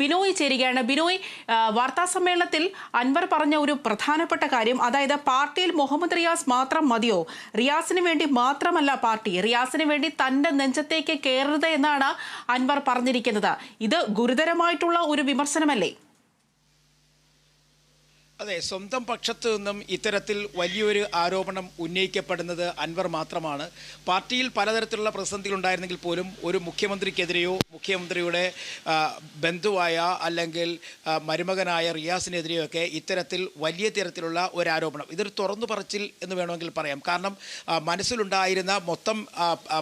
ബിനോയ് ചേരുകയാണ്. ബിനോയ് വാർത്താ സമ്മേളനത്തിൽ അൻവർ പറഞ്ഞ ഒരു പ്രധാനപ്പെട്ട കാര്യം അതായത് പാർട്ടിയിൽ മുഹമ്മദ് റിയാസ് മാത്രം മതിയോ? റിയാസിന് വേണ്ടി മാത്രമല്ല പാർട്ടി. റിയാസിന് വേണ്ടി തന്റെ നെഞ്ചത്തേക്ക് കയറരുത് എന്നാണ് അൻവർ പറഞ്ഞിരിക്കുന്നത്. ഇത് ഗുരുതരമായിട്ടുള്ള ഒരു വിമർശനമല്ലേ? അതെ സ്വന്തം പക്ഷത്തു നിന്നും ഇത്തരത്തിൽ വലിയൊരു ആരോപണം ഉന്നയിക്കപ്പെടുന്നത് അൻവർ മാത്രമാണ്. പാർട്ടിയിൽ പലതരത്തിലുള്ള പ്രതിസന്ധികൾ ഉണ്ടായിരുന്നെങ്കിൽ പോലും ഒരു മുഖ്യമന്ത്രിക്കെതിരെയോ മുഖ്യമന്ത്രിയുടെ ബന്ധുവായ അല്ലെങ്കിൽ മരുമകനായ റിയാസിനെതിരെയോ ഒക്കെ ഇത്തരത്തിൽ വലിയ തരത്തിലുള്ള ഒരു ആരോപണം. ഇതൊരു തുറന്നു പറച്ചിൽ എന്ന് വേണമെങ്കിൽ പറയാം. കാരണം മനസ്സിലുണ്ടായിരുന്ന മൊത്തം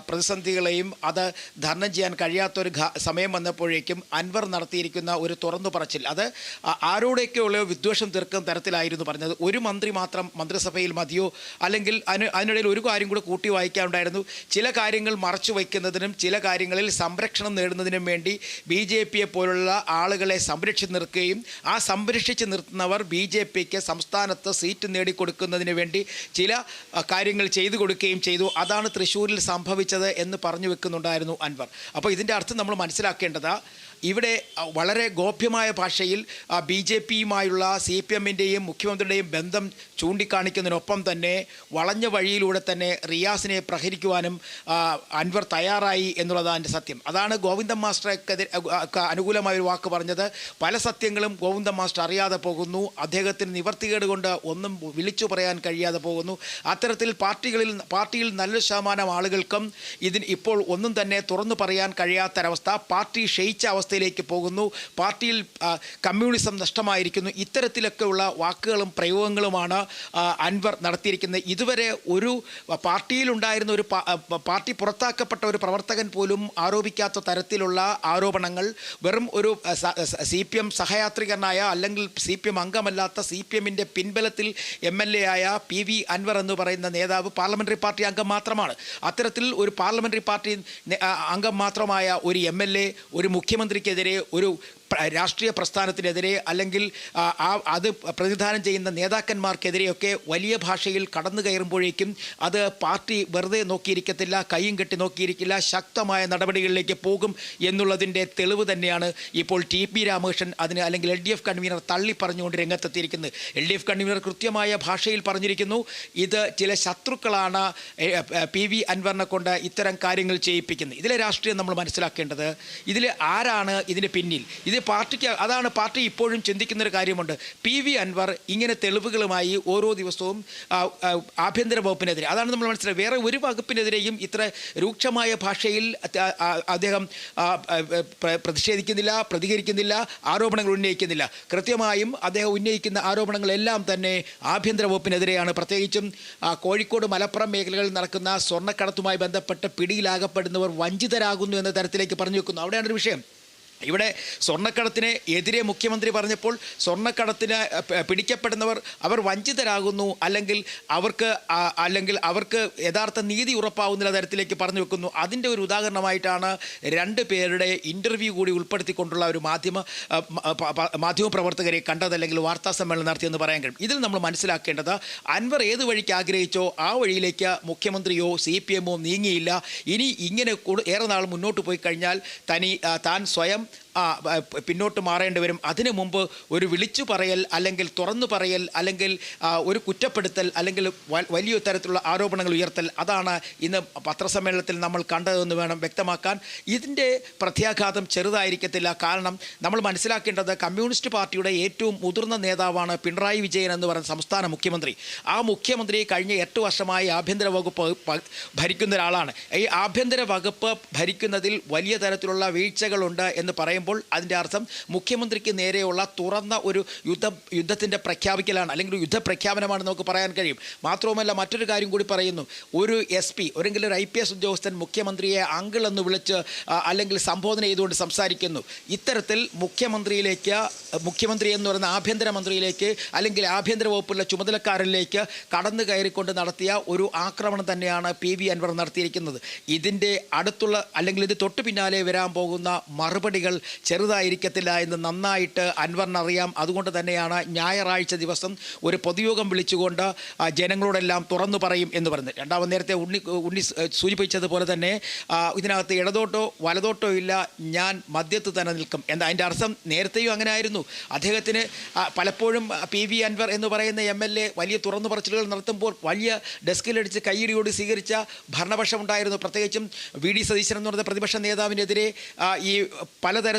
പ്രതിസന്ധികളെയും അത് ധർണം ചെയ്യാൻ കഴിയാത്തൊരു സമയം വന്നപ്പോഴേക്കും അൻവർ നടത്തിയിരിക്കുന്ന ഒരു തുറന്നു പറച്ചിൽ. അത് ആരോടെയൊക്കെയുള്ള വിദ്വേഷം തീർക്കുന്ന തരത്തിലായിരുന്നു പറഞ്ഞത്. ഒരു മന്ത്രി മാത്രം മന്ത്രിസഭയിൽ മതിയോ? അല്ലെങ്കിൽ അതിന് അതിനിടയിൽ ഒരു കാര്യം കൂടെ കൂട്ടി വായിക്കാനുണ്ടായിരുന്നു. ചില കാര്യങ്ങൾ മറച്ചു വയ്ക്കുന്നതിനും ചില കാര്യങ്ങളിൽ സംരക്ഷണം നേടുന്നതിനും വേണ്ടി ബി ജെ പിയെ പോലുള്ള ആളുകളെ സംരക്ഷിച്ച് നിർത്തുകയും ആ സംരക്ഷിച്ച് നിർത്തുന്നവർ ബി ജെ പിക്ക് സംസ്ഥാനത്ത് സീറ്റ് നേടിക്കൊടുക്കുന്നതിന് വേണ്ടി ചില കാര്യങ്ങൾ ചെയ്തു കൊടുക്കുകയും ചെയ്തു. അതാണ് തൃശ്ശൂരിൽ സംഭവിച്ചത് എന്ന് പറഞ്ഞു വെക്കുന്നുണ്ടായിരുന്നു അൻവർ. അപ്പോൾ ഇതിന്റെ അർത്ഥം നമ്മൾ മനസ്സിലാക്കേണ്ടത് ഇവിടെ വളരെ ഗോപ്യമായ ഭാഷയിൽ ബി ജെ പിയുമായുള്ള സി പി എമ്മിന്റെയും മുഖ്യമന്ത്രിയുടെയും ബന്ധം ചൂണ്ടിക്കാണിക്കുന്നതിനൊപ്പം തന്നെ വളഞ്ഞ വഴിയിലൂടെ തന്നെ റിയാസിനെ പ്രഹരിക്കുവാനും അൻവർ തയ്യാറായി എന്നുള്ളതാണ് എന്റെ സത്യം. അതാണ് ഗോവിന്ദൻ മാസ്റ്റർക്കെതിരെ അനുകൂലമായ ഒരു വാക്ക് പറഞ്ഞത്. പല സത്യങ്ങളും ഗോവിന്ദൻ മാസ്റ്റർ അറിയാതെ പോകുന്നു. അദ്ദേഹത്തിന് നിവർത്തികേട് കൊണ്ട് ഒന്നും വിളിച്ചു പറയാൻ കഴിയാതെ പോകുന്നു. അത്തരത്തിൽ പാർട്ടികളിൽ പാർട്ടിയിൽ നല്ല ശതമാനം ആളുകൾക്കും ഇതിന് ഇപ്പോൾ ഒന്നും തന്നെ തുറന്നു പറയാൻ കഴിയാത്തൊരവസ്ഥ. പാർട്ടി ക്ഷയിച്ച അവസ്ഥയിലേക്ക് പോകുന്നു. പാർട്ടിയിൽ കമ്മ്യൂണിസം നഷ്ടമായിരിക്കുന്നു. ഇത്തരത്തിലൊക്കെയുള്ള വാക്കുകളും പ്രയോഗങ്ങളുമാണ് അൻവർ നടത്തിയിരിക്കുന്നത്. ഇതുവരെ ഒരു പാർട്ടിയിലുണ്ടായിരുന്ന ഒരു പാർട്ടി പുറത്താക്കപ്പെട്ട ഒരു പ്രവർത്തകൻ പോലും ആരോപിക്കാത്ത തരത്തിലുള്ള ആരോപണങ്ങൾ വെറും ഒരു സി പി എം സഹയാത്രികനായ അല്ലെങ്കിൽ സി പി എം അംഗമല്ലാത്ത സി പി എമ്മിന്റെ പിൻബലത്തിൽ എം എൽ എ ആയ പി വി അൻവർ എന്ന് പറയുന്ന നേതാവ് പാർലമെന്ററി പാർട്ടി അംഗം മാത്രമാണ്. അത്തരത്തിൽ ഒരു പാർലമെന്ററി പാർട്ടി അംഗം മാത്രമായ ഒരു എം എൽ എ ഒരു മുഖ്യമന്ത്രിക്കെതിരെ ഒരു രാഷ്ട്രീയ പ്രസ്ഥാനത്തിനെതിരെ അല്ലെങ്കിൽ ആ, അത് പ്രതിനിധാനം ചെയ്യുന്ന നേതാക്കന്മാർക്കെതിരെയൊക്കെ വലിയ ഭാഷയിൽ കടന്നു കയറുമ്പോഴേക്കും അത് പാർട്ടി വെറുതെ നോക്കിയിരിക്കത്തില്ല കൈയും കെട്ടി നോക്കിയിരിക്കില്ല ശക്തമായ നടപടികളിലേക്ക് പോകും എന്നുള്ളതിന്റെ തെളിവ് തന്നെയാണ് ഇപ്പോൾ ടി പി രാമകൃഷ്ണൻ അതിന് അല്ലെങ്കിൽ എൽ ഡി എഫ് കൺവീനർ തള്ളി പറഞ്ഞുകൊണ്ട് രംഗത്തെത്തിയിരിക്കുന്നത്. എൽ ഡി എഫ് കൺവീനർ കൃത്യമായ ഭാഷയിൽ പറഞ്ഞിരിക്കുന്നു ഇത് ചില ശത്രുക്കളാണ് പി വി അൻവറിനെ കൊണ്ട് ഇത്തരം കാര്യങ്ങൾ ചെയ്യിപ്പിക്കുന്നത്. ഇതിലെ രാഷ്ട്രീയം നമ്മൾ മനസ്സിലാക്കേണ്ടത് ഇതിൽ ആരാണ് ഇതിന് പിന്നിൽ? ഇത് പാർട്ടിക്ക് അതാണ് പാർട്ടി ഇപ്പോഴും ചിന്തിക്കുന്ന ഒരു കാര്യമുണ്ട്. പി വി അൻവർ ഇങ്ങനെ തെളിവുകളുമായി ഓരോ ദിവസവും ആഭ്യന്തര വകുപ്പിനെതിരെ അതാണ് നമ്മൾ മനസ്സിലായത് വേറെ ഒരു വകുപ്പിനെതിരെയും ഇത്ര രൂക്ഷമായ ഭാഷയിൽ അദ്ദേഹം പ്രതിഷേധിക്കുന്നില്ല പ്രതികരിക്കുന്നില്ല ആരോപണങ്ങൾ ഉന്നയിക്കുന്നില്ല. കൃത്യമായും അദ്ദേഹം ഉന്നയിക്കുന്ന ആരോപണങ്ങളെല്ലാം തന്നെ ആഭ്യന്തര വകുപ്പിനെതിരെയാണ്. പ്രത്യേകിച്ചും കോഴിക്കോട് മലപ്പുറം മേഖലകളിൽ നടക്കുന്ന സ്വർണക്കടത്തുമായി ബന്ധപ്പെട്ട് പിടിയിലാകപ്പെടുന്നവർ വഞ്ചിതരാകുന്നു എന്ന തരത്തിലേക്ക് പറഞ്ഞു വെക്കുന്നു. അവിടെയാണ് ഒരു വിഷയം. ഇവിടെ സ്വർണക്കടത്തിന് എതിരെ മുഖ്യമന്ത്രി പറഞ്ഞപ്പോൾ സ്വർണക്കടത്തിന് പിടിക്കപ്പെടുന്നവർ അവർ വഞ്ചിതരാകുന്നു അല്ലെങ്കിൽ അവർക്ക് അല്ലെങ്കിൽ അവർക്ക് യഥാർത്ഥ നീതി ഉറപ്പാവുന്ന തരത്തിലേക്ക് പറഞ്ഞു വെക്കുന്നു. അതിന്റെ ഒരു ഉദാഹരണമായിട്ടാണ് രണ്ട് പേരുടെ ഇന്റർവ്യൂ കൂടി ഉൾപ്പെടുത്തിക്കൊണ്ടുള്ള ഒരു മാധ്യമ മാധ്യമ പ്രവർത്തകരെ കണ്ടത് അല്ലെങ്കിൽ വാർത്താ സമ്മേളനം നടത്തിയെന്ന് പറയാൻ കഴിയും. ഇതിൽ നമ്മൾ മനസ്സിലാക്കേണ്ടത് അൻവർ ഏത് വഴിക്ക് ആഗ്രഹിച്ചോ ആ വഴിയിലേക്ക് മുഖ്യമന്ത്രിയോ സി പി എമ്മോ നീങ്ങിയില്ല. ഇനി ഇങ്ങനെ ഏറെ നാൾ മുന്നോട്ട് പോയി കഴിഞ്ഞാൽ തനി താൻ സ്വയം പിന്നോട്ട് മാറേണ്ടി വരും. അതിനു മുമ്പ് ഒരു വിളിച്ചു പറയൽ അല്ലെങ്കിൽ തുറന്നു പറയൽ അല്ലെങ്കിൽ ഒരു കുറ്റപ്പെടുത്തൽ അല്ലെങ്കിൽ വലിയ തരത്തിലുള്ള ആരോപണങ്ങൾ ഉയർത്തൽ അതാണ് ഇന്ന് പത്രസമ്മേളനത്തിൽ നമ്മൾ കണ്ടതെന്ന് വേണം വ്യക്തമാക്കാൻ. ഇതിന്റെ പ്രത്യാഘാതം ചെറുതായിരിക്കത്തില്ല. കാരണം നമ്മൾ മനസ്സിലാക്കേണ്ടത് കമ്മ്യൂണിസ്റ്റ് പാർട്ടിയുടെ ഏറ്റവും മുതിർന്ന നേതാവാണ് പിണറായി വിജയൻ എന്ന് പറയുന്ന സംസ്ഥാന മുഖ്യമന്ത്രി. ആ മുഖ്യമന്ത്രി കഴിഞ്ഞ എട്ട് വർഷമായി ആഭ്യന്തര വകുപ്പ് ഭരിക്കുന്ന ഒരാളാണ്. ഈ ആഭ്യന്തര വകുപ്പ് ഭരിക്കുന്നതിൽ വലിയ തരത്തിലുള്ള വീഴ്ചകളുണ്ട് എന്ന് പറയുമ്പോൾ അതിന്റെ അർത്ഥം മുഖ്യമന്ത്രിക്ക് നേരെയുള്ള തുറന്ന ഒരു യുദ്ധ യുദ്ധത്തിന്റെ പ്രഖ്യാപിക്കലാണ് അല്ലെങ്കിൽ ഒരു പ്രഖ്യാപനമാണ് നമുക്ക് പറയാൻ കഴിയും. മാത്രവുമല്ല മറ്റൊരു കാര്യം കൂടി പറയുന്നു. ഒരു എസ് പി ഒരെങ്കിലും ഒരു ഐ പി എസ് ഉദ്യോഗസ്ഥൻ മുഖ്യമന്ത്രിയെ അങ്കിൾ എന്ന് വിളിച്ച് അല്ലെങ്കിൽ സംബോധന ചെയ്തുകൊണ്ട് സംസാരിക്കുന്നു. ഇത്തരത്തിൽ മുഖ്യമന്ത്രിയിലേക്ക് മുഖ്യമന്ത്രി എന്ന് പറയുന്ന ആഭ്യന്തരമന്ത്രിയിലേക്ക് അല്ലെങ്കിൽ ആഭ്യന്തര വകുപ്പിലെ ചുമതലക്കാരിലേക്ക് കടന്നു കയറിക്കൊണ്ട് നടത്തിയ ഒരു ആക്രമണം തന്നെയാണ് പി വി അൻവർ നടത്തിയിരിക്കുന്നത്. ഇതിന്റെ അടുത്തുള്ള അല്ലെങ്കിൽ ഇത് തൊട്ടു പിന്നാലെ വരാൻ പോകുന്ന മറുപടികൾ ചെറുതായിരിക്കത്തില്ല എന്ന് നന്നായിട്ട് അൻവറിനറിയാം അതുകൊണ്ട് തന്നെയാണ് ഞായറാഴ്ച ദിവസം ഒരു പൊതുയോഗം വിളിച്ചുകൊണ്ട് ജനങ്ങളോടെല്ലാം തുറന്നു പറയും എന്ന് പറയുന്നത് രണ്ടാമത് നേരത്തെ ഉണ്ണി ഉണ്ണി സൂചിപ്പിച്ചതുപോലെ തന്നെ ഇതിനകത്ത് ഇടതോട്ടോ വലതോട്ടോ ഇല്ല ഞാൻ മദ്യത്ത് തന്നെ നിൽക്കും. എന്താ അതിന്റെ അർത്ഥം? നേരത്തെയും അങ്ങനെ ആയിരുന്നു അദ്ദേഹത്തിന് പലപ്പോഴും പി വി അൻവർ എന്ന് പറയുന്ന എം എൽ എ വലിയ തുറന്നു പറച്ചിലുകൾ നടത്തുമ്പോൾ വലിയ ഡെസ്കിലടിച്ച് കയ്യിടിയോട് സ്വീകരിച്ച ഭരണപക്ഷമുണ്ടായിരുന്നു പ്രത്യേകിച്ചും വി ഡി സതീശൻ എന്ന് പറയുന്ന പ്രതിപക്ഷ നേതാവിനെതിരെ ഈ ഈ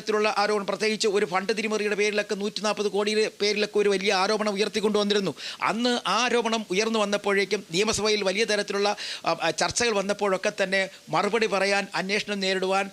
പലതരത്തിലുള്ള ആരോപണം. പ്രത്യേകിച്ച് ഒരു ഫണ്ട് തിരിമറിയുടെ പേരിലൊക്കെ നൂറ്റി നാൽപ്പത് കോടിയുടെ പേരിലൊക്കെ ഒരു വലിയ ആരോപണം ഉയർത്തിക്കൊണ്ടുവന്നിരുന്നു അന്ന് ആ ആരോപണം ഉയർന്നു വന്നപ്പോഴേക്കും നിയമസഭയിൽ വലിയ തരത്തിലുള്ള ചർച്ചകൾ വന്നപ്പോഴൊക്കെ തന്നെ മറുപടി പറയാൻ അന്വേഷണം നേരിടുവാൻ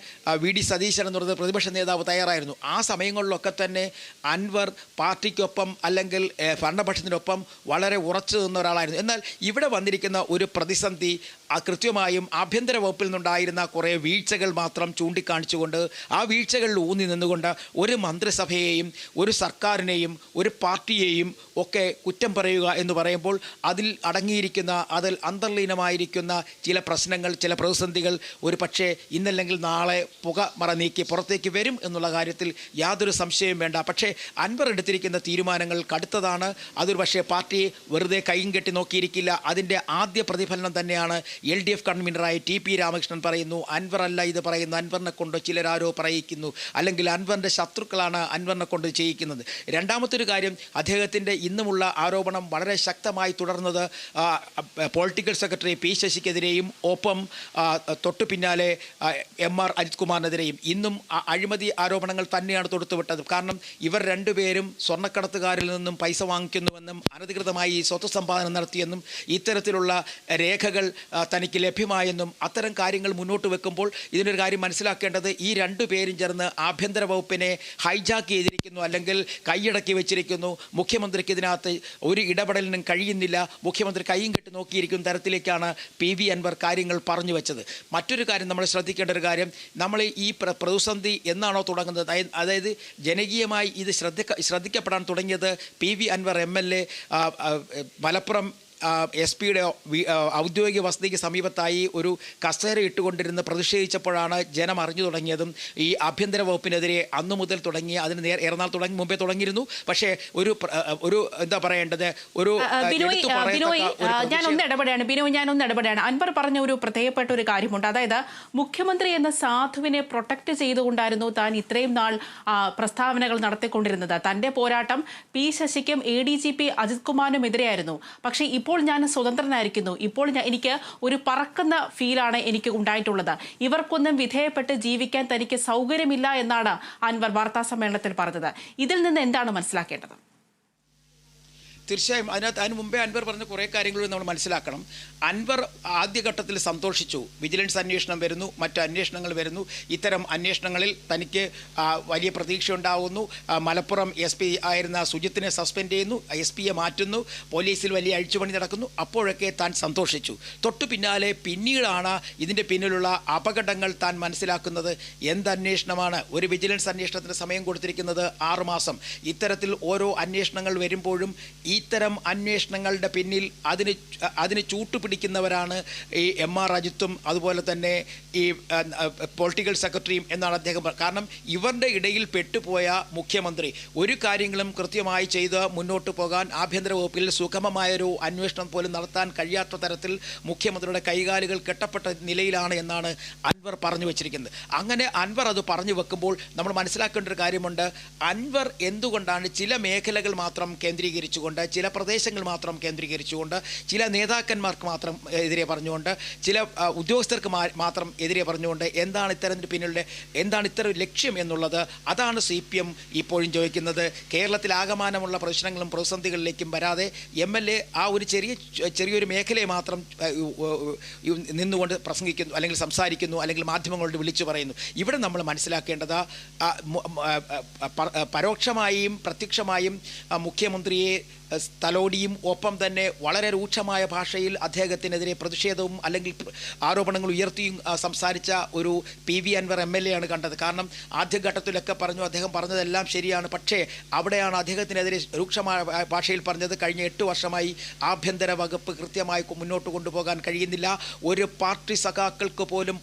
വി. ഡി. സതീശൻ എന്ന് പറയുന്ന പ്രതിപക്ഷ നേതാവ് തയ്യാറായിരുന്നു. ആ സമയങ്ങളിലൊക്കെ തന്നെ അൻവർ പാർട്ടിക്കൊപ്പം അല്ലെങ്കിൽ ഭരണപക്ഷത്തിനൊപ്പം വളരെ ഉറച്ചു നിന്ന ഒരാളായിരുന്നു. എന്നാൽ ഇവിടെ വന്നിരിക്കുന്ന ഒരു പ്രതിസന്ധി കൃത്യമായും ആഭ്യന്തര വകുപ്പിൽ നിന്നുണ്ടായിരുന്ന കുറേ വീഴ്ചകൾ മാത്രം ചൂണ്ടിക്കാണിച്ചുകൊണ്ട് ആ വീഴ്ചകളിൽ ഊന്നി നിന്നുകൊണ്ട് ഒരു മന്ത്രിസഭയെയും ഒരു സർക്കാരിനെയും ഒരു പാർട്ടിയെയും ഒക്കെ കുറ്റം പറയുക എന്ന് പറയുമ്പോൾ അതിൽ അടങ്ങിയിരിക്കുന്ന അതിൽ അന്തർലീനമായിരിക്കുന്ന ചില പ്രശ്നങ്ങൾ ചില പ്രതിസന്ധികൾ ഒരു പക്ഷേ ഇന്നല്ലെങ്കിൽ നാളെ പുക മറ നീക്കി പുറത്തേക്ക് വരും എന്നുള്ള കാര്യത്തിൽ യാതൊരു സംശയവും വേണ്ട. പക്ഷേ അൻവർ എടുത്തിരിക്കുന്ന തീരുമാനങ്ങൾ കടുത്തതാണ്. അതൊരു പക്ഷേ പാർട്ടിയെ വെറുതെ കൈയും കെട്ടി നോക്കിയിരിക്കില്ല. അതിന്റെ ആദ്യ പ്രതിഫലനം തന്നെയാണ് എൽ ഡി എഫ് കൺവീനറായ ടി പി രാമകൃഷ്ണൻ പറയുന്നു അൻവർ അല്ല ഇത് പറയുന്നു അൻവറിനെ കൊണ്ട് ചിലരാരോ പറയിക്കുന്നു അല്ലെങ്കിൽ അൻവറിന്റെ ശത്രുക്കളാണ് അൻവറിനെ കൊണ്ട് ചെയ്യിക്കുന്നത്. രണ്ടാമത്തൊരു കാര്യം അദ്ദേഹത്തിന്റെ ഇന്നുമുള്ള ആരോപണം വളരെ ശക്തമായി തുടർന്നത് പൊളിറ്റിക്കൽ സെക്രട്ടറി പി ശശിക്കെതിരെയും ഒപ്പം തൊട്ടു പിന്നാലെ എം ആർ അജിത് കുമാറിനെതിരെയും ഇന്നും അഴിമതി ആരോപണങ്ങൾ തന്നെയാണ് തൊടുത്തുവിട്ടത്. കാരണം ഇവർ രണ്ടുപേരും സ്വർണക്കടത്തുകാരിൽ നിന്നും പൈസ വാങ്ങിക്കുന്നുവെന്നും അനധികൃതമായി സ്വത്ത് സമ്പാദനം നടത്തിയെന്നും ഇത്തരത്തിലുള്ള രേഖകൾ തനിക്ക് ലഭ്യമായെന്നും അത്തരം കാര്യങ്ങൾ മുന്നോട്ട് വെക്കുമ്പോൾ ഇതിനൊരു കാര്യം മനസ്സിലാക്കേണ്ടത് ഈ രണ്ടു പേരും ചേർന്ന് ആഭ്യന്തര വകുപ്പിനെ ഹൈജാക്ക് ചെയ്തിരിക്കുന്നു അല്ലെങ്കിൽ കൈയടക്കി വെച്ചിരിക്കുന്നു. മുഖ്യമന്ത്രിക്ക് ഇതിനകത്ത് ഒരു ഇടപെടലിനും കഴിയുന്നില്ല. മുഖ്യമന്ത്രി കൈയും കെട്ടി നോക്കിയിരിക്കുന്ന തരത്തിലേക്കാണ് പി വി അൻവർ കാര്യങ്ങൾ പറഞ്ഞു വെച്ചത്. മറ്റൊരു കാര്യം നമ്മൾ ശ്രദ്ധിക്കേണ്ട ഒരു കാര്യം നമ്മൾ ഈ പ്ര- പ്രതിസന്ധി എന്നാണോ തുടങ്ങുന്നത്? അതായത് ജനകീയമായി ഇത് ശ്രദ്ധ ശ്രദ്ധിക്കപ്പെടാൻ തുടങ്ങിയത് P V Anvar M L A Malappuram S പിയുടെ ഔദ്യോഗിക വസതിക്ക് സമീപത്തായി ഒരു കസേര ഇട്ടുകൊണ്ടിരുന്ന് പ്രതിഷേധിച്ചപ്പോഴാണ് ജനം അറിഞ്ഞു തുടങ്ങിയതും ഈ ആഭ്യന്തര വകുപ്പിനെതിരെ അന്നു മുതൽ തുടങ്ങി അതിന് നേരെ എറണാൾ തുടങ്ങി മുമ്പേ തുടങ്ങിയിരുന്നു. പക്ഷേ ഒരു ഒരു എന്താ പറയേണ്ടത്? ഒരു ഞാൻ ഒന്ന് ഇടപെടുകയാണ് ബിനോയ് ഞാൻ ഒന്ന് ഇടപെടുകയാണ്. അൻവർ പറഞ്ഞ ഒരു പ്രത്യേകപ്പെട്ട ഒരു കാര്യമുണ്ട്. അതായത് മുഖ്യമന്ത്രി എന്ന സാധുവിനെ പ്രൊട്ടക്ട് ചെയ്തുകൊണ്ടായിരുന്നു താൻ ഇത്രയും നാൾ പ്രസ്താവനകൾ നടത്തിക്കൊണ്ടിരുന്നത്. തന്റെ പോരാട്ടം P ശശിക്കും A D G P Ajith കുമാറിനും എതിരെയായിരുന്നു പക്ഷേ ഇപ്പോൾ ഞാൻ സ്വതന്ത്രനായിരിക്കുന്നു. ഇപ്പോൾ ഞാൻ എനിക്ക് ഒരു പറക്കുന്ന ഫീലാണ് എനിക്ക് ഉണ്ടായിട്ടുള്ളത്. ഇവർക്കൊന്നും വിധേയപ്പെട്ട് ജീവിക്കാൻ തനിക്ക് സൗകര്യമില്ല എന്നാണ് അൻവർ വാർത്താ സമ്മേളനത്തിൽ പറഞ്ഞത്. ഇതിൽ നിന്ന് എന്താണ് മനസ്സിലാക്കേണ്ടത്? തീർച്ചയായും അതിനകത്ത് അതിന് മുമ്പേ അൻവർ പറഞ്ഞ കുറേ കാര്യങ്ങൾ നമ്മൾ മനസ്സിലാക്കണം. അൻവർ ആദ്യഘട്ടത്തിൽ സന്തോഷിച്ചു. വിജിലൻസ് അന്വേഷണം വരുന്നു മറ്റ് അന്വേഷണങ്ങൾ വരുന്നു. ഇത്തരം അന്വേഷണങ്ങളിൽ തനിക്ക് വലിയ പ്രതീക്ഷ ഉണ്ടാവുന്നു മലപ്പുറം എസ് പി ആയിരുന്ന സുജിത്തിനെ സസ്പെൻഡ് ചെയ്യുന്നു എസ് പിയെ മാറ്റുന്നു പോലീസിൽ വലിയ അഴിച്ചുപണി നടക്കുന്നു. അപ്പോഴൊക്കെ താൻ സന്തോഷിച്ചു. തൊട്ടു പിന്നാലെ പിന്നീടാണ് ഇതിന്റെ പിന്നിലുള്ള അപകടങ്ങൾ താൻ മനസ്സിലാക്കുന്നത്. എന്തന്വേഷണമാണ്? ഒരു വിജിലൻസ് അന്വേഷണത്തിന് സമയം കൊടുത്തിരിക്കുന്നത് ആറുമാസം ഇത്തരത്തിൽ ഓരോ അന്വേഷണങ്ങൾ വരുമ്പോഴും ഇത്തരം അന്വേഷണങ്ങളുടെ പിന്നിൽ അതിന് അതിന് ചൂട്ടുപിടിക്കുന്നവരാണ് ഈ എം ആർ അജിത്തും അതുപോലെ തന്നെ ഈ പൊളിറ്റിക്കൽ സെക്രട്ടറിയും എന്നാണ് അദ്ദേഹം കാരണം ഇവരുടെ ഇടയിൽ പെട്ടുപോയ മുഖ്യമന്ത്രി ഒരു കാര്യങ്ങളും കൃത്യമായി ചെയ്ത് മുന്നോട്ട് പോകാൻ ആഭ്യന്തര വകുപ്പിൽ സുഗമമായൊരു അന്വേഷണം പോലും നടത്താൻ കഴിയാത്ത തരത്തിൽ മുഖ്യമന്ത്രിയുടെ കൈകാലുകൾ കെട്ടപ്പെട്ട നിലയിലാണ് എന്നാണ് അൻവർ പറഞ്ഞു വെച്ചിരിക്കുന്നത്. അങ്ങനെ അൻവർ അത് പറഞ്ഞു വെക്കുമ്പോൾ നമ്മൾ മനസ്സിലാക്കേണ്ട ഒരു കാര്യമുണ്ട്. അൻവർ എന്തുകൊണ്ടാണ് ചില മേഖലകൾ മാത്രം കേന്ദ്രീകരിച്ചുകൊണ്ട് ചില പ്രദേശങ്ങൾ മാത്രം കേന്ദ്രീകരിച്ചുകൊണ്ട് ചില നേതാക്കന്മാർക്ക് മാത്രം എതിരെ പറഞ്ഞുകൊണ്ട് ചില ഉദ്യോഗസ്ഥർക്ക് മാത്രം എതിരെ പറഞ്ഞുകൊണ്ട് എന്താണ് ഇത്തരം പിന്നിലെ എന്താണ് ഇത്തരം ലക്ഷ്യം എന്നുള്ളത് അതാണ് സി പി എം ഇപ്പോഴും ചോദിക്കുന്നത്. കേരളത്തിൽ ആകമാനമുള്ള പ്രശ്നങ്ങളും പ്രതിസന്ധികളിലേക്കും വരാതെ എം എൽ എ ആ ഒരു ചെറിയ ചെറിയൊരു മേഖലയെ മാത്രം നിന്നുകൊണ്ട് പ്രസംഗിക്കുന്നു അല്ലെങ്കിൽ സംസാരിക്കുന്നു അല്ലെങ്കിൽ മാധ്യമങ്ങളോട് വിളിച്ചു പറയുന്നു. ഇവിടെ നമ്മൾ മനസ്സിലാക്കേണ്ടത് പരോക്ഷമായും പ്രത്യക്ഷമായും മുഖ്യമന്ത്രിയെ ഏഹ്, തലോടിയും ഒപ്പം തന്നെ വളരെ രൂക്ഷമായ ഭാഷയിൽ അദ്ദേഹത്തിനെതിരെ പ്രതിഷേധവും അല്ലെങ്കിൽ ആരോപണങ്ങൾ ഉയർത്തിയും സംസാരിച്ച ഒരു P V Anvar M L A ആണ് കണ്ടത്. കാരണം ആദ്യഘട്ടത്തിലൊക്കെ പറഞ്ഞു അദ്ദേഹം പറഞ്ഞതെല്ലാം ശരിയാണ്. പക്ഷേ അവിടെയാണ് അദ്ദേഹത്തിനെതിരെ രൂക്ഷമായ ഭാഷയിൽ പറഞ്ഞത്. കഴിഞ്ഞ എട്ട് വർഷമായി ആഭ്യന്തര വകുപ്പ് കൃത്യമായി മുന്നോട്ട് കൊണ്ടുപോകാൻ കഴിയുന്നില്ല. ഒരു പാർട്ടി സഖാക്കൾക്ക് പോലും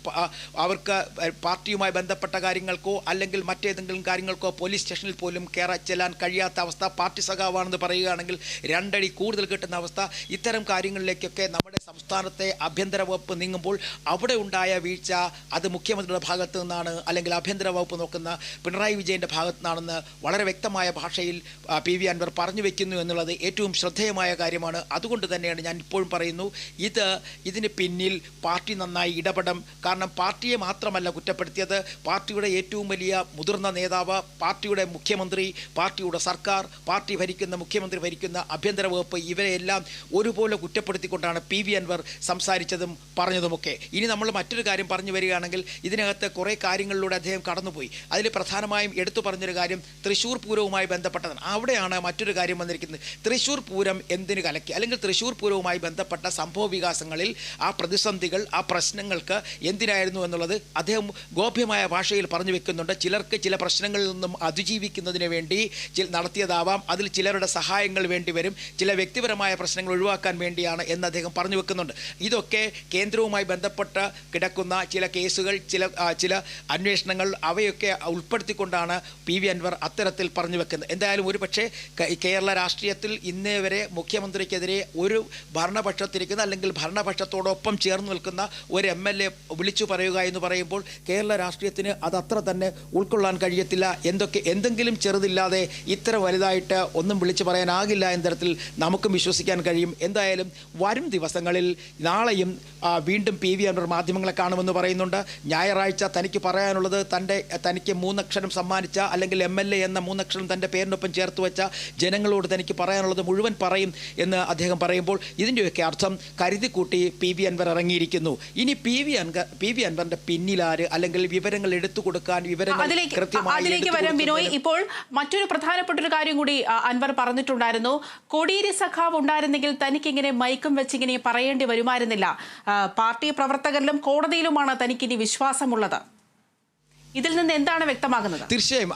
അവർക്ക് പാർട്ടിയുമായി ബന്ധപ്പെട്ട കാര്യങ്ങൾക്കോ അല്ലെങ്കിൽ മറ്റേതെങ്കിലും കാര്യങ്ങൾക്കോ പോലീസ് സ്റ്റേഷനിൽ പോലും കയറാൻ ചെല്ലാൻ കഴിയാത്ത അവസ്ഥ പാർട്ടി സഖാവാണെന്ന് പറയുകയാണെങ്കിൽ രണ്ടടി കൂടുതൽ കിട്ടുന്ന അവസ്ഥ. ഇത്തരം കാര്യങ്ങളിലേക്കൊക്കെ നമ്മുടെ സംസ്ഥാനത്തെ ആഭ്യന്തര വകുപ്പ് നീങ്ങുമ്പോൾ അവിടെ ഉണ്ടായ വീഴ്ച അത് മുഖ്യമന്ത്രിയുടെ ഭാഗത്തു നിന്നാണ് അല്ലെങ്കിൽ ആഭ്യന്തര വകുപ്പ് നോക്കുന്ന പിണറായി വിജയന്റെ ഭാഗത്തു നിന്നാണെന്ന് വളരെ വ്യക്തമായ ഭാഷയിൽ പി വി അൻവർ പറഞ്ഞു വെക്കുന്നു എന്നുള്ളത് ഏറ്റവും ശ്രദ്ധേയമായ കാര്യമാണ്. അതുകൊണ്ട് തന്നെയാണ് ഞാൻ ഇപ്പോഴും പറയുന്നു ഇത് ഇതിന് പിന്നിൽ പാർട്ടി നന്നായി ഇടപെടും കാരണം പാർട്ടിയെ മാത്രമല്ല കുറ്റപ്പെടുത്തിയത് പാർട്ടിയുടെ ഏറ്റവും വലിയ മുതിർന്ന നേതാവ് പാർട്ടിയുടെ മുഖ്യമന്ത്രി പാർട്ടിയുടെ സർക്കാർ പാർട്ടി ഭരിക്കുന്ന മുഖ്യമന്ത്രി ഭരിക്കുന്ന ആഭ്യന്തര വകുപ്പ് ഇവരെയെല്ലാം ഒരുപോലെ കുറ്റപ്പെടുത്തിക്കൊണ്ടാണ് പി വി അൻവർ സംസാരിച്ചതും പറഞ്ഞതുമൊക്കെ. ഇനി നമ്മൾ മറ്റൊരു കാര്യം പറഞ്ഞു വരികയാണെങ്കിൽ ഇതിനകത്ത് കുറേ കാര്യങ്ങളിലൂടെ അദ്ദേഹം കടന്നുപോയി. അതിൽ പ്രധാനമായും എടുത്തു പറഞ്ഞൊരു കാര്യം തൃശ്ശൂർ പൂരവുമായി ബന്ധപ്പെട്ടതാണ്. അവിടെയാണ് മറ്റൊരു കാര്യം വന്നിരിക്കുന്നത്. തൃശ്ശൂർ പൂരം എന്തിനു കലക്കി? അല്ലെങ്കിൽ തൃശ്ശൂർ പൂരവുമായി ബന്ധപ്പെട്ട സംഭവ വികാസങ്ങളിൽ ആ പ്രതിസന്ധികൾ ആ പ്രശ്നങ്ങൾക്ക് എന്തിനായിരുന്നു എന്നുള്ളത് അദ്ദേഹം ഗോപ്യമായ ഭാഷയിൽ പറഞ്ഞു വെക്കുന്നുണ്ട്. ചിലർക്ക് ചില പ്രശ്നങ്ങളിൽ നിന്നും അതിജീവിക്കുന്നതിന് വേണ്ടി നടത്തിയതാവാം. അതിൽ ചിലരുടെ സഹായങ്ങൾ വേണ്ടി വരും. ചില വ്യക്തിപരമായ പ്രശ്നങ്ങൾ ഒഴിവാക്കാൻ വേണ്ടിയാണ് എന്ന് അദ്ദേഹം പറഞ്ഞു വെക്കുന്നുണ്ട്. ഇതൊക്കെ കേന്ദ്രവുമായി ബന്ധപ്പെട്ട് കിടക്കുന്ന ചില കേസുകൾ ചില ചില അന്വേഷണങ്ങൾ അവയൊക്കെ ഉൾപ്പെടുത്തിക്കൊണ്ടാണ് പി വി അൻവർ അത്തരത്തിൽ പറഞ്ഞു വെക്കുന്നത്. എന്തായാലും ഒരു പക്ഷേ കേരള രാഷ്ട്രീയത്തിൽ ഇന്നേ വരെ മുഖ്യമന്ത്രിക്കെതിരെ ഒരു ഭരണപക്ഷത്തിരിക്കുന്ന അല്ലെങ്കിൽ ഭരണപക്ഷത്തോടൊപ്പം ചേർന്ന് നിൽക്കുന്ന ഒരു എം എൽ എ വിളിച്ചു പറയുക എന്ന് പറയുമ്പോൾ കേരള രാഷ്ട്രീയത്തിന് അത് അത്ര തന്നെ ഉൾക്കൊള്ളാൻ കഴിയത്തില്ല. എന്തൊക്കെ എന്തെങ്കിലും ചെറുതില്ലാതെ ഇത്ര വലുതായിട്ട് ഒന്നും വിളിച്ചു പറയാനാകില്ല. എന്ന തരത്തിൽ നമുക്കും വിശ്വസിക്കാൻ കഴിയും. എന്തായാലും വരും ദിവസങ്ങളിൽ നാളെയും വീണ്ടും പി വി അൻവർ മാധ്യമങ്ങളെ കാണുമെന്ന് പറയുന്നുണ്ട്. ഞായറാഴ്ച തനിക്ക് പറയാനുള്ളത് തന്റെ തനിക്ക് മൂന്നക്ഷരം സമ്മാനിച്ച അല്ലെങ്കിൽ എം എൽ എ എന്ന മൂന്നക്ഷരം തന്റെ പേരിനൊപ്പം ചേർത്ത് വെച്ച ജനങ്ങളോട് തനിക്ക് പറയാനുള്ളത് മുഴുവൻ പറയും എന്ന് അദ്ദേഹം പറയുമ്പോൾ ഇതിന്റെയൊക്കെ അർത്ഥം കരുതിക്കൂട്ടി പി വി അൻവർ ഇറങ്ങിയിരിക്കുന്നു. ഇനി P V Anvar P V അൻവറിന്റെ പിന്നിലാര് അല്ലെങ്കിൽ വിവരങ്ങൾ എടുത്തു കൊടുക്കാൻ വിവരങ്ങൾ കൃത്യമായി അതിലേക്ക് വരാം. ബിനോയ് ഇപ്പോൾ മറ്റൊരു പ്രധാനപ്പെട്ട ഒരു കാര്യം കൂടി അൻവർ പറഞ്ഞിട്ടുണ്ടായിരുന്നു. കോടിയേരി സഖാവ് ഉണ്ടായിരുന്നെങ്കിൽ തനിക്കിങ്ങനെ മയക്കും വെച്ചിങ്ങനെ പറയേണ്ടി വരുമായിരുന്നില്ല. പാർട്ടി പ്രവർത്തകരിലും കോടതിയിലുമാണ് തനിക്കിനി വിശ്വാസമുള്ളത്. ഇതിൽ നിന്ന് എന്താണ് വ്യക്തമാകുന്നത്? തീർച്ചയായും.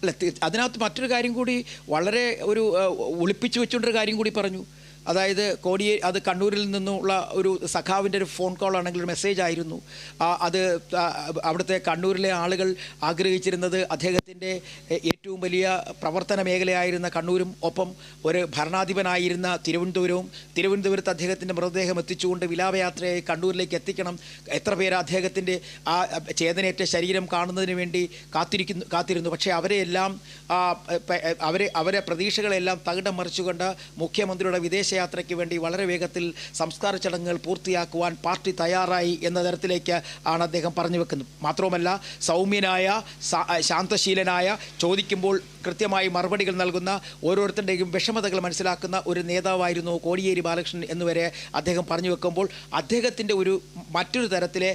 അല്ല അതിനകത്ത് മറ്റൊരു കാര്യം കൂടി വളരെ ഒരു ഒളിപ്പിച്ചു വെച്ചുകൊണ്ടൊരു കാര്യം കൂടി പറഞ്ഞു. അതായത് കോടിയേ അത് കണ്ണൂരിൽ നിന്നുള്ള ഒരു സഖാവിന്റെ ഒരു ഫോൺ കോൾ ആണെങ്കിൽ മെസ്സേജ് ആയിരുന്നു. അത് അവിടുത്തെ കണ്ണൂരിലെ ആളുകൾ ആഗ്രഹിച്ചിരുന്നത് അദ്ദേഹത്തിന്റെ ഏറ്റവും വലിയ പ്രവർത്തന മേഖലയായിരുന്ന കണ്ണൂരും ഒപ്പം ഒരു ഭരണാധിപനായിരുന്ന തിരുവനന്തപുരവും തിരുവനന്തപുരത്ത് അദ്ദേഹത്തിന്റെ മൃതദേഹം എത്തിച്ചുകൊണ്ട് വിലാപയാത്രയായി കണ്ണൂരിലേക്ക് എത്തിക്കണം. എത്ര പേര് അദ്ദേഹത്തിന്റെ ആ ചേതനയേറ്റ ശരീരം കാണുന്നതിന് വേണ്ടി കാത്തിരിക്കുന്നു കാത്തിരുന്നു. പക്ഷേ അവരെയെല്ലാം അവരെ അവരെ പ്രതീക്ഷകളെല്ലാം തകിടം മറിച്ചുകൊണ്ട് മുഖ്യമന്ത്രിയുടെ വിദേശയാത്രയ്ക്ക് വേണ്ടി വളരെ വേഗത്തിൽ സംസ്കാര ചടങ്ങുകൾ പൂർത്തിയാക്കുവാൻ പാർട്ടി തയ്യാറായി എന്ന തരത്തിലേക്ക് ആണ് അദ്ദേഹം പറഞ്ഞു വെക്കുന്നത്. മാത്രവുമല്ല സൗമ്യനായ ശാന്തശീലനായ ചോദിക്കുമ്പോൾ കൃത്യമായി മറുപടികൾ നൽകുന്ന ഓരോരുത്തരുടെയും വിഷമതകൾ മനസ്സിലാക്കുന്ന ഒരു നേതാവായിരുന്നു കോടിയേരി ബാലകൃഷ്ണൻ എന്നുവരെ അദ്ദേഹം പറഞ്ഞു വെക്കുമ്പോൾ അദ്ദേഹത്തിന്റെ ഒരു മറ്റൊരു തരത്തിലെ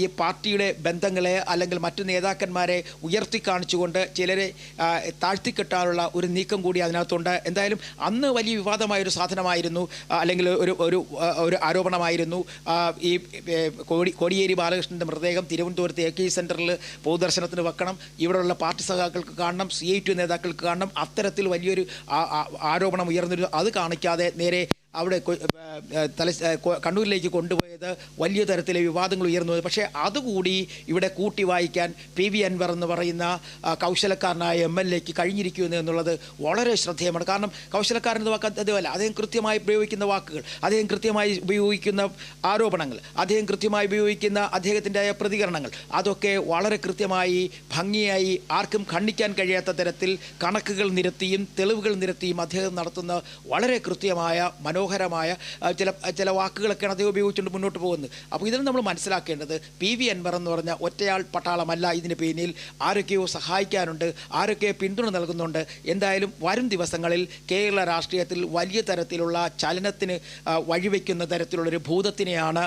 ഈ പാർട്ടിയുടെ ബന്ധങ്ങളെ അല്ലെങ്കിൽ മറ്റു നേതാക്കന്മാരെ ഉയർത്തി കാണിച്ചുകൊണ്ട് ചിലരെ താഴ്ത്തിക്കെട്ടാനുള്ള ഒരു നീക്കം കൂടി അതിനകത്തുണ്ട്. എന്തായാലും അന്ന് വലിയ വിവാദമായൊരു സാധനമായിരുന്നു അല്ലെങ്കിൽ ഒരു ഒരു ഒരു ആരോപണമായിരുന്നു ഈ കോടി കോടിയേരി ബാലകൃഷ്ണന്റെ മൃതദേഹം തിരുവനന്തപുരത്ത് എ കെ സെന്ററിൽ പൊതുദർശനത്തിന് വെക്കണം. ഇവിടെയുള്ള പാർട്ടി സഖാക്കൾക്ക് കാണണം. സി ഐ ടി നേതാക്കൾക്ക് കാരണം അത്തരത്തിൽ വലിയൊരു ആരോപണം ഉയർന്നിരുന്നു അത് കാണിക്കാതെ നേരെ അവിടെ തല കണ്ണൂരിലേക്ക് കൊണ്ടുപോയത് വലിയ തരത്തിലെ വിവാദങ്ങൾ ഉയർന്നു പക്ഷേ അതുകൂടി ഇവിടെ കൂട്ടി വായിക്കാൻ പി വി അൻവർ എന്ന് പറയുന്ന കൗശലക്കാരനായ എം എൽ എക്ക് കഴിഞ്ഞിരിക്കുന്നു എന്നുള്ളത് വളരെ ശ്രദ്ധേയമാണ്. കാരണം കൗശലക്കാരൻ എന്ന വാക്ക് അതുമല്ല അദ്ദേഹം കൃത്യമായി ഉപയോഗിക്കുന്ന വാക്കുകൾ അദ്ദേഹം കൃത്യമായി ഉപയോഗിക്കുന്ന ആരോപണങ്ങൾ അദ്ദേഹം കൃത്യമായി ഉപയോഗിക്കുന്ന അദ്ദേഹത്തിന്റെ പ്രതികരണങ്ങൾ അതൊക്കെ വളരെ കൃത്യമായി ഭംഗിയായി ആർക്കും ഖണ്ഡിക്കാൻ കഴിയാത്ത തരത്തിൽ കണക്കുകൾ നിരത്തിയും തെളിവുകൾ നിരത്തിയും അദ്ദേഹം നടത്തുന്ന വളരെ കൃത്യമായ മനോഹര മനോഹരമായ ചില ചില വാക്കുകളൊക്കെയാണ് അദ്ദേഹം ഉപയോഗിച്ചുകൊണ്ട് മുന്നോട്ട് പോകുന്നത്. അപ്പോൾ ഇതിന് നമ്മൾ മനസ്സിലാക്കേണ്ടത് പി വി അൻവർ എന്ന് പറഞ്ഞ ഒറ്റയാൾ പട്ടാളമല്ല ഇതിന് പിന്നിൽ. ആരൊക്കെയോ സഹായിക്കാനുണ്ട് ആരൊക്കെയോ പിന്തുണ നൽകുന്നുണ്ട്. എന്തായാലും വരും ദിവസങ്ങളിൽ കേരള രാഷ്ട്രീയത്തിൽ വലിയ തരത്തിലുള്ള ചലനത്തിന് വഴിവെക്കുന്ന തരത്തിലുള്ളൊരു ഭൂതത്തിനെയാണ്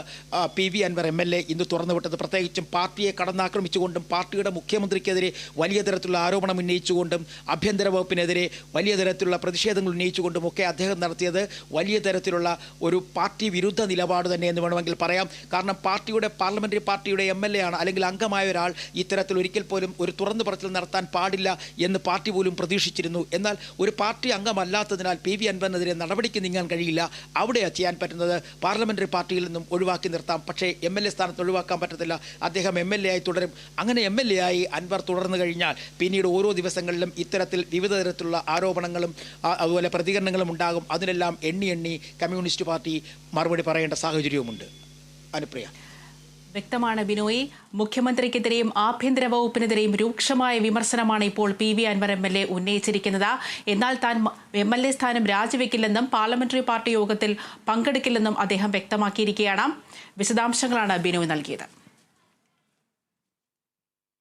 P V Anvar M L A ഇന്ന് തുറന്നുവിട്ടത്. പ്രത്യേകിച്ചും പാർട്ടിയെ കടന്നാക്രമിച്ചുകൊണ്ടും പാർട്ടിയുടെ മുഖ്യമന്ത്രിക്കെതിരെ വലിയ തരത്തിലുള്ള ആരോപണം ഉന്നയിച്ചുകൊണ്ടും ആഭ്യന്തര വകുപ്പിനെതിരെ വലിയ തരത്തിലുള്ള പ്രതിഷേധങ്ങൾ ഉന്നയിച്ചുകൊണ്ടും ഒക്കെ അദ്ദേഹം നടത്തിയത് വലിയ തരത്തിലുള്ള ഒരു പാർട്ടി വിരുദ്ധ നിലപാട് തന്നെ എന്ന് വേണമെങ്കിൽ പറയാം. കാരണം പാർട്ടിയുടെ പാർലമെന്ററി പാർട്ടിയുടെ എം ആണ്. അല്ലെങ്കിൽ അംഗമായ ഒരാൾ ഇത്തരത്തിൽ ഒരിക്കൽ പോലും ഒരു തുറന്നു പറച്ചിൽ നടത്താൻ പാടില്ല എന്ന് പാർട്ടി പോലും പ്രതീക്ഷിച്ചിരുന്നു. എന്നാൽ ഒരു പാർട്ടി അംഗമല്ലാത്തതിനാൽ പി വി അൻവറിനെതിരെ നടപടിക്ക് നീങ്ങാൻ കഴിയില്ല. അവിടെ ചെയ്യാൻ പറ്റുന്നത് പാർലമെന്ററി പാർട്ടിയിൽ നിന്നും ഒഴിവാക്കി നിർത്താം. പക്ഷേ എം എൽ എ സ്ഥാനത്ത് ഒഴിവാക്കാൻ പറ്റത്തില്ല. അദ്ദേഹം എം എൽ എ ആയി തുടരും. അങ്ങനെ എം എൽ എ ആയി അൻവർ തുടർന്നു കഴിഞ്ഞാൽ പിന്നീട് ഓരോ ദിവസങ്ങളിലും ഇത്തരത്തിൽ വിവിധ തരത്തിലുള്ള ആരോപണങ്ങളും അതുപോലെ പ്രതികരണങ്ങളും ഉണ്ടാകും. അതിനെല്ലാം എണ്ണി എണ്ണി കമ്മ്യൂണിസ്റ്റ് പാർട്ടി മറുപടി പറയേണ്ട സാഹചര്യവുമുണ്ട്. അനുപ്രിയ. വ്യക്തമാണ് ബിനോയ്. മുഖ്യമന്ത്രിക്കെതിരെയും ആഭ്യന്തര വകുപ്പിനെതിരെയും രൂക്ഷമായ വിമർശനമാണ് ഇപ്പോൾ P V Anvar M L A ഉന്നയിച്ചിരിക്കുന്നത്. എന്നാൽ താൻ എം എൽ എ സ്ഥാനം രാജിവെക്കില്ലെന്നും പാർലമെന്ററി പാർട്ടി യോഗത്തിൽ പങ്കെടുക്കില്ലെന്നും അദ്ദേഹം വ്യക്തമാക്കിയിരിക്കുകയാണ്. വിശദാംശങ്ങളാണ് ബിനോയ് നൽകിയത്.